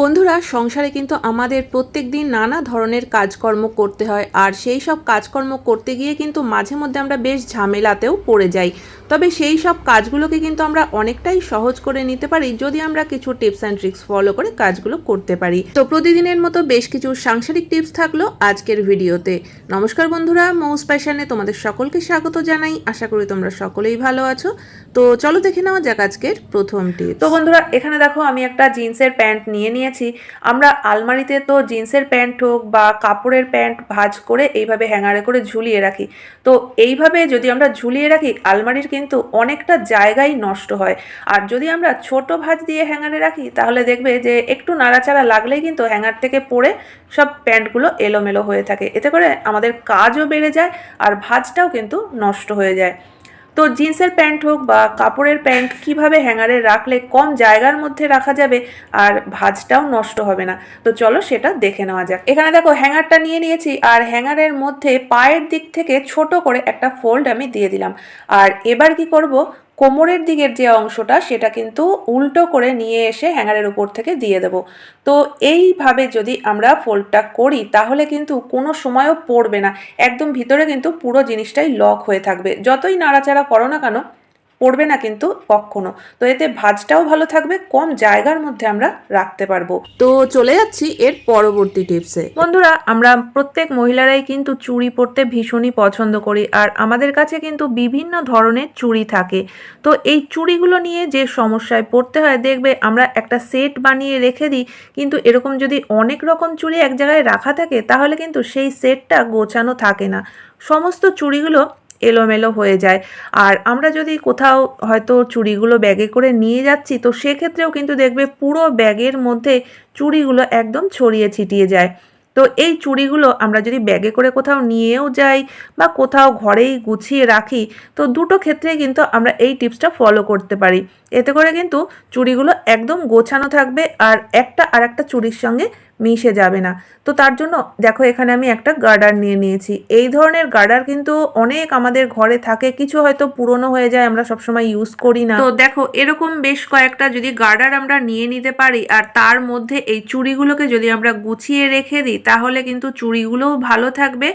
বন্ধুরা, সংসারে কিন্তু আমাদের প্রত্যেক দিন নানা ধরনের কাজকর্ম করতে হয়। আর সেই সব কাজকর্ম করতে গিয়ে কিন্তু মাঝে মধ্যে আমরা বেশ ঝামেলাতেও পড়ে যাই। তবে সেই সব কাজগুলোকে কিন্তু আমরা অনেকটাই সহজ করে নিতে পারি যদি আমরা কিছু টিপস অ্যান্ড ট্রিক্স ফলো করে কাজগুলো করতে পারি। তো প্রতিদিনের মতো বেশ কিছু সাংসারিক টিপস থাকল আজকের ভিডিওতে। নমস্কার বন্ধুরা, মৌস প্যাশনে তোমাদের সকলকে স্বাগত জানাই। আশা করি তোমরা সকলেই ভালো আছো। তো চলো দেখে নেওয়া যাক আজকের প্রথম টিপ তো বন্ধুরা, এখানে দেখো আমি একটা জিন্সের প্যান্ট নিয়ে নিয়ে নিয়েছি। আমরা আলমারিতে তো জিন্সের প্যান্ট হোক বা কাপড়ের প্যান্ট ভাজ করে এইভাবে হ্যাঙ্গারে করে ঝুলিয়ে রাখি। তো এইভাবে যদি আমরা ঝুলিয়ে রাখি, আলমারির কিন্তু অনেকটা জায়গাই নষ্ট হয়। আর যদি আমরা ছোট ভাঁজ দিয়ে হ্যাঙ্গারে রাখি, তাহলে দেখবে যে একটু নাড়াচাড়া লাগলেই কিন্তু হ্যাঙ্গার থেকে পড়ে সব প্যান্টগুলো এলোমেলো হয়ে থাকে। এতে করে আমাদের কাজও বেড়ে যায় আর ভাঁজটাও কিন্তু নষ্ট হয়ে যায়। তো জিন্সের প্যান্ট হোক বা কাপড়ের প্যান্ট, কীভাবে হ্যাঙ্গারে রাখলে কম জায়গার মধ্যে রাখা যাবে আর ভাজটাও নষ্ট হবে না। তো চলো সেটা দেখে নেওয়া যাক। এখানে দেখো হ্যাঙ্গারটা নিয়ে নিয়েছি আর হ্যাঙ্গারের মধ্যে পায়ের দিক থেকে ছোট করে একটা ফোল্ড আমি দিয়ে দিলাম। আর এবার কি করব? কোমরের দিকের যে অংশটা, সেটা কিন্তু উল্টো করে নিয়ে এসে হ্যাঙ্গারের উপর থেকে দিয়ে দেব। তো এইভাবে যদি আমরা ফোল্ডটা করি, তাহলে কিন্তু কোনো সময়ও পড়বে না। একদম ভিতরে কিন্তু পুরো জিনিসটাই লক হয়ে থাকবে। যতই নাড়াচাড়া করো না কেন পড়বে না কিন্তু কখনো। তো এতে ভাজটাও ভালো থাকবে, কম জায়গার মধ্যে আমরা রাখতে পারব। তো চলে যাচ্ছি এর পরবর্তী টিপসে। বন্ধুরা, আমরা প্রত্যেক মহিলারাই কিন্তু চুড়ি পরতে ভীষণই পছন্দ করি, আর আমাদের কাছে কিন্তু বিভিন্ন ধরনের চুড়ি থাকে। তো এই চুড়িগুলো নিয়ে যে সমস্যায় পড়তে হয়, দেখবে আমরা একটা সেট বানিয়ে রেখে দিই, কিন্তু এরকম যদি অনেক রকম চুড়ি এক জায়গায় রাখা থাকে, তাহলে কিন্তু সেই সেটটা গোছানো থাকে না। সমস্ত চুড়িগুলো এলোমেলো হয়ে যায়। আর আমরা যদি কোথাও হয়তো চুড়িগুলো ব্যাগে করে নিয়ে যাচ্ছি, তো সেক্ষেত্রেও কিন্তু দেখবে পুরো ব্যাগের মধ্যে চুড়িগুলো একদম ছড়িয়ে ছিটিয়ে যায়। তো এই চুড়িগুলো আমরা যদি ব্যাগে করে কোথাও নিয়েও যাই বা কোথাও ঘরেই গুছিয়ে রাখি, তো দুটো ক্ষেত্রেই কিন্তু আমরা এই টিপসটা ফলো করতে পারি। এতে করে কিন্তু চুড়িগুলো একদম গোছানো থাকবে আর একটা আর একটা চুড়ির সঙ্গে মিশে যাবে না। তো তার জন্য দেখো এখানে আমি একটা গার্ডার নিয়ে নিয়েছি। এই ধরনের গার্ডার কিন্তু অনেক আমাদের ঘরে থাকে, কিছু হয়তো পুরনো হয়ে যায়, আমরা সবসময় ইউজ করি না। তো দেখো এরকম বেশ কয়েকটা যদি গার্ডার আমরা নিয়ে নিতে পারি, আর তার মধ্যে এই চুড়িগুলোকে যদি আমরা গুছিয়ে রেখে দিই, তাহলে কিন্তু চুড়িগুলোও ভালো থাকবে,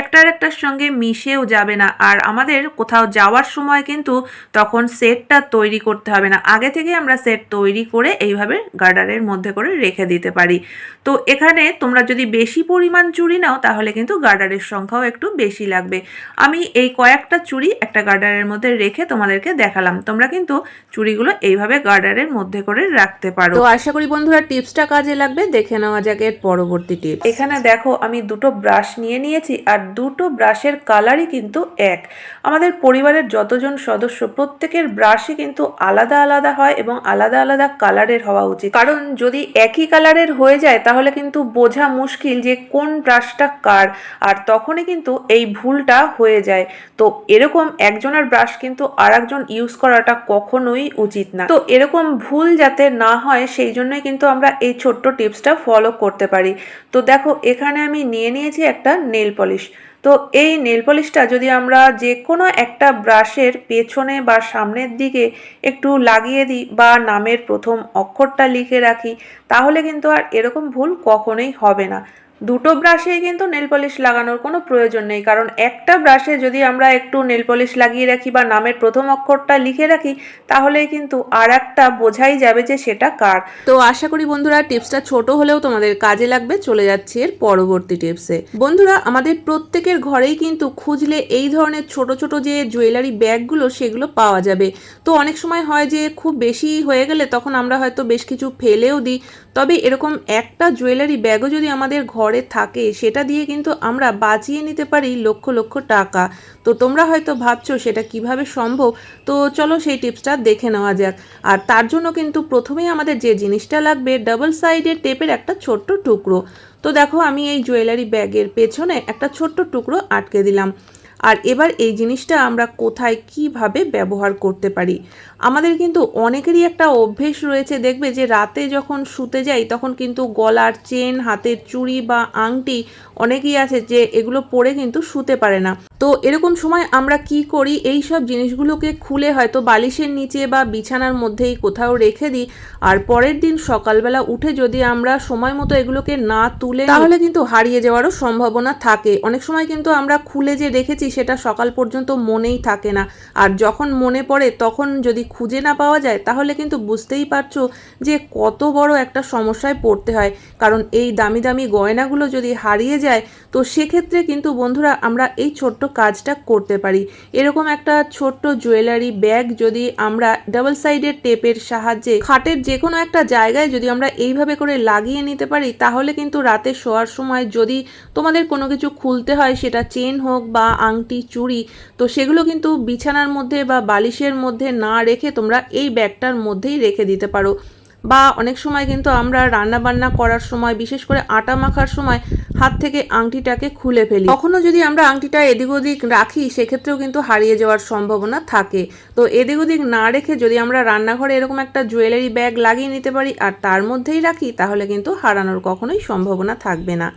একটার একটার সঙ্গে মিশেও যাবে না। আর আমাদের কোথাও যাওয়ার সময় কিন্তু তখন সেটটা তৈরি করতে হবে না। আগে থেকে আমরা সেট তৈরি করে এইভাবে গার্ডারের মধ্যে করে রেখে দিতে পারি। তো এখানে তোমরা যদি বেশি পরিমাণ চুড়ি নাও তাহলে কিন্তু গার্ডারের সংখ্যাও একটু বেশি লাগবে। আমি এই কয়েকটা চুড়ি একটা গার্ডারের মধ্যে রেখে তোমাদেরকে দেখালাম। তোমরা কিন্তু চুড়িগুলো এইভাবে গার্ডারের মধ্যে করে রাখতে পারো। তো আশা করি বন্ধুরা টিপসটা কাজে লাগবে। দেখে নেওয়া যাক এর পরবর্তী টিপস। এখানে দেখো আমি দুটো ব্রাশ নিয়ে নিয়েছি আর দুটো ব্রাশের কালারই কিন্তু এক। আমাদের পরিবারের যতজন সদস্য প্রত্যেকের ব্রাশই কিন্তু আলাদা আলাদা হয় এবং আলাদা আলাদা কালারের হওয়া উচিত। কারণ যদি একই কালারের হয়ে যায় তাহলে কিন্তু বোঝা মুশকিল যে কোন ব্রাশটা কার, আর তখনই কিন্তু এই ভুলটা হয়ে যায়। তো এরকম একজনের ব্রাশ কিন্তু আর একজন ইউজ করাটা কখনোই উচিত না। তো এরকম ভুল যাতে না হয়, সেই জন্যই কিন্তু আমরা এই ছোট্ট টিপসটা ফলো করতে পারি। তো দেখো, এখানে আমি নিয়ে নিয়েছি একটা নেল পলিশ তো এই নেল পলিশটা যদি আমরা যে কোনো একটা ব্রাশের পেছনে বা সামনের দিকে একটু লাগিয়ে দিই বা নামের প্রথম অক্ষরটা লিখে রাখি, তাহলে কিন্তু আর এরকম ভুল কখনোই হবে না। দুটো ব্রাশেই কিন্তু নেল পলিশ লাগানোর কোনো প্রয়োজন নেই। কারণ একটা ব্রাশে যদি আমরা একটু নেল পলিশ লাগিয়ে রাখি বা নামের প্রথম অক্ষরটা লিখে রাখি, তাহলেই কিন্তু আর একটা বোঝাই যাবে যে সেটা কার। তো আশা করি বন্ধুরা টিপসটা ছোট হলেও তোমাদের কাজে লাগবে। চলে যাচ্ছি এর পরবর্তী টিপসে বন্ধুরা, আমাদের প্রত্যেকের ঘরেই কিন্তু খুঁজলে এই ধরনের ছোট ছোট যে জুয়েলারি ব্যাগগুলো সেগুলো পাওয়া যাবে। তো অনেক সময় হয় যে খুব বেশি হয়ে গেলে তখন আমরা হয়তো বেশ কিছু ফেলেও দিই। তবে এরকম একটা জুয়েলারি ব্যাগও যদি আমাদের ঘরে থাকে, সেটা দিয়ে কিন্তু আমরা বাঁচিয়ে নিতে পারি লক্ষ লক্ষ টাকা। তো তোমরা হয়তো ভাবছ, সেটা কীভাবে সম্ভব? তো চলো সেই টিপসটা দেখে নেওয়া যাক। আর তার জন্য কিন্তু প্রথমেই আমাদের যে জিনিসটা লাগবে, ডাবল সাইডের টেপের একটা ছোট্ট টুকরো। তো দেখো, আমি এই জুয়েলারি ব্যাগের পেছনে একটা ছোট্ট টুকরো আটকে দিলাম। আর এবার এই জিনিসটা আমরা কোথায় কীভাবে ব্যবহার করতে পারি? আমাদের কিন্তু অনেকেরই একটা অভ্যেস রয়েছে, দেখবে যে রাতে যখন শুতে যাই, তখন কিন্তু গলার চেন, হাতের চুড়ি বা আংটি অনেকেই আছে যে এগুলো পরে কিন্তু শুতে পারে না। তো এরকম সময় আমরা কি করি? এই সব জিনিসগুলোকে খুলে হয়তো বালিশের নিচে বা বিছানার মধ্যেই কোথাও রেখে দিই। আর পরের দিন সকালবেলা উঠে যদি আমরা সময় মতো এগুলোকে না তুলে তাহলে কিন্তু হারিয়ে যাওয়ারও সম্ভাবনা থাকে। অনেক সময় কিন্তু আমরা খুলে যে রেখেছি সেটা সকাল পর্যন্ত মনেই থাকে না। আর যখন মনে পড়ে তখন যদি খুঁজে না পাওয়া যায় তাহলে কিন্তু বুঝতেই পারছ যে কত বড় একটা সমস্যায় পড়তে হয়। কারণ এই দামি দামি গয়নাগুলো যদি হারিয়ে যায় তো সেক্ষেত্রে কিন্তু বন্ধুরা আমরা এই ছোট্ট কাজটা করতে পারি। এরকম একটা ছোট্ট জুয়েলারি ব্যাগ যদি আমরা ডাবল সাইডের টেপের সাহায্যে, খাটের যে কোনো একটা জায়গায় যদি আমরা এইভাবে করে লাগিয়ে নিতে পারি, তাহলে কিন্তু রাতে শোয়ার সময় যদি তোমাদের কোনো কিছু খুলতে হয়, সেটা চেন হোক বা আংটি, চুড়ি, তো সেগুলো কিন্তু বিছানার মধ্যে বা বালিশের মধ্যে না রেখে তোমরা এই ব্যাগটার মধ্যেই রেখে দিতে পারো। বা অনেক সময় কিন্তু আমরা রান্না বান্না করার সময়, বিশেষ করে আটা মাখার সময়, হাত থেকে আংটিটাকে খুলে ফেলি। কখনো যদি আমরা আংটিটা এদিক ওদিক রাখি, সেক্ষেত্রেও কিন্তু হারিয়ে যাওয়ার সম্ভাবনা থাকে। তো এদিক ওদিক না রেখে যদি আমরা রান্নাঘরে এরকম একটা জুয়েলারি ব্যাগ লাগিয়ে নিতে পারি আর তার মধ্যেই রাখি, তাহলে কিন্তু হারানোর কখনোই সম্ভাবনা থাকবে না।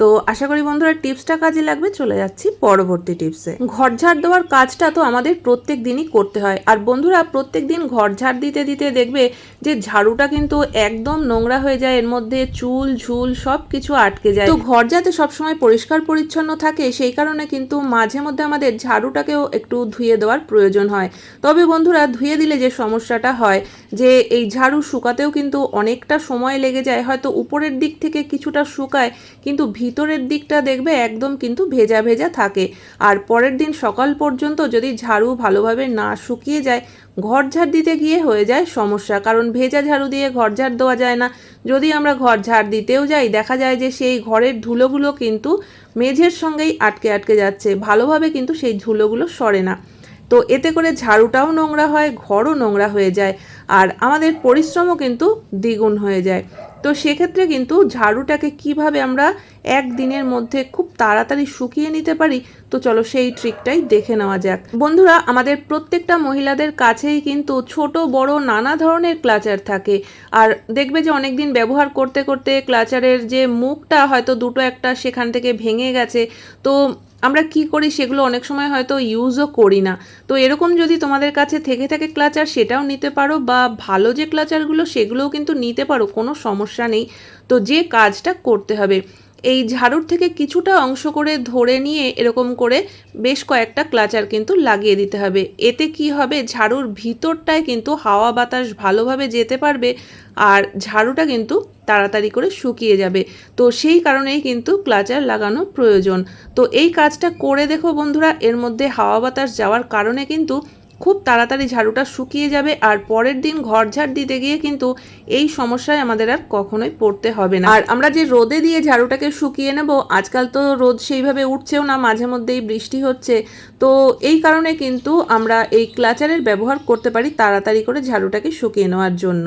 তো আশা করি বন্ধুরা টিপসটা কাজে লাগবে, চলে যাচ্ছি পরবর্তী টিপসে। ঘর ঝাড় দেওয়ার কাজটা তো আমাদের প্রত্যেক দিনই করতে হয়। আর বন্ধুরা প্রত্যেক দিন ঘর ঝাড় দিতে দিতে দেখবে যে ঝাড়ুটা কিন্তু একদম নোংরা হয়ে যায়, এর মধ্যে চুল, ঝুল সব কিছু আটকে যায়। তো ঘর যাতে সবসময় পরিষ্কার পরিচ্ছন্ন থাকে, সেই কারণে কিন্তু মাঝে মধ্যে আমাদের ঝাড়ুটাকেও একটু ধুয়ে দেওয়ার প্রয়োজন হয়। তবে বন্ধুরা ধুয়ে দিলে যে সমস্যাটা হয়, যে এই ঝাড়ু শুকাতেও কিন্তু অনেকটা সময় লেগে যায়। হয়তো উপরের দিক থেকে কিছুটা শুকায়, কিন্তু ভিতরের দিকটা দেখবে একদম কিন্তু ভেজা ভেজা থাকে। আর পরের দিন সকাল পর্যন্ত যদি ঝাড়ু ভালোভাবে না শুকিয়ে যায়, ঘর ঝাড় দিতে গিয়ে হয়ে যায় সমস্যা। কারণ ভেজা ঝাড়ু দিয়ে ঘর ঝাড় দেওয়া যায় না। যদি আমরা ঘর ঝাড় দিতেও যাই, দেখা যায় যে সেই ঘরের ধুলোগুলো কিন্তু মেঝের সঙ্গেই আটকে আটকে যাচ্ছে। ভালোভাবে কিন্তু সেই ধুলোগুলো সরে না। তো এতে করে ঝাড়ুটাও নোংরা হয়, ঘরও নোংরা হয়ে যায় আর আমাদের পরিশ্রমও কিন্তু দ্বিগুণ হয়ে যায়। তো সেক্ষেত্রে কিন্তু ঝাড়ুটাকে কীভাবে আমরা একদিনের মধ্যে খুব তাড়াতাড়ি শুকিয়ে নিতে পারি, তো চলো সেই ট্রিকটাই দেখে নেওয়া যাক। বন্ধুরা, আমাদের প্রত্যেকটা মহিলাদের কাছেই কিন্তু ছোট, বড় নানা ধরনের ক্লাচার থাকে আর দেখবে যে অনেক দিন ব্যবহার করতে করতে ক্লাচারের যে মুখটা হয়তো দুটো একটা সেখান থেকে ভেঙে গেছে, তো আমরা কি করি সেগুলো অনেক সময় হয়তো ইউজও করি না। তো এরকম যদি তোমাদের কাছে থেকে থাকে ক্লাচার সেটাও নিতে পারো বা ভালো যে ক্লাচারগুলো সেগুলোও কিন্তু নিতে পারো, কোনো সমস্যা নেই। তো যে কাজটা করতে হবে। এই ঝাড়ুর থেকে কিছুটা অংশ করে ধরে নিয়ে এরকম করে বেশ কয়েকটা ক্লাচার কিন্তু লাগিয়ে দিতে হবে। এতে কি হবে? ঝাড়ুর ভিতরটায় কিন্তু হাওয়া বাতাস ভালোভাবে যেতে পারবে আর ঝাড়ুটা কিন্তু তাড়াতাড়ি করে শুকিয়ে যাবে। তো সেই কারণেই কিন্তু ক্লাচার লাগানো প্রয়োজন। তো এই কাজটা করে দেখো বন্ধুরা, এর মধ্যে হাওয়া বাতাস যাওয়ার কারণে কিন্তু খুব তাড়াতাড়ি ঝাড়ুটা শুকিয়ে যাবে আর পরের দিন ঘর ঝাড় দিতে গিয়ে কিন্তু এই সমস্যায় আমাদের আর কখনোই পড়তে হবে না। আর আমরা যে রোদে দিয়ে ঝাড়ুটাকে শুকিয়ে নেব, আজকাল তো রোদ সেইভাবে উঠছেও না, মাঝে মধ্যেই বৃষ্টি হচ্ছে। তো এই কারণে কিন্তু আমরা এই ক্লাচারের ব্যবহার করতে পারি তাড়াতাড়ি করে ঝাড়ুটাকে শুকিয়ে নেওয়ার জন্য।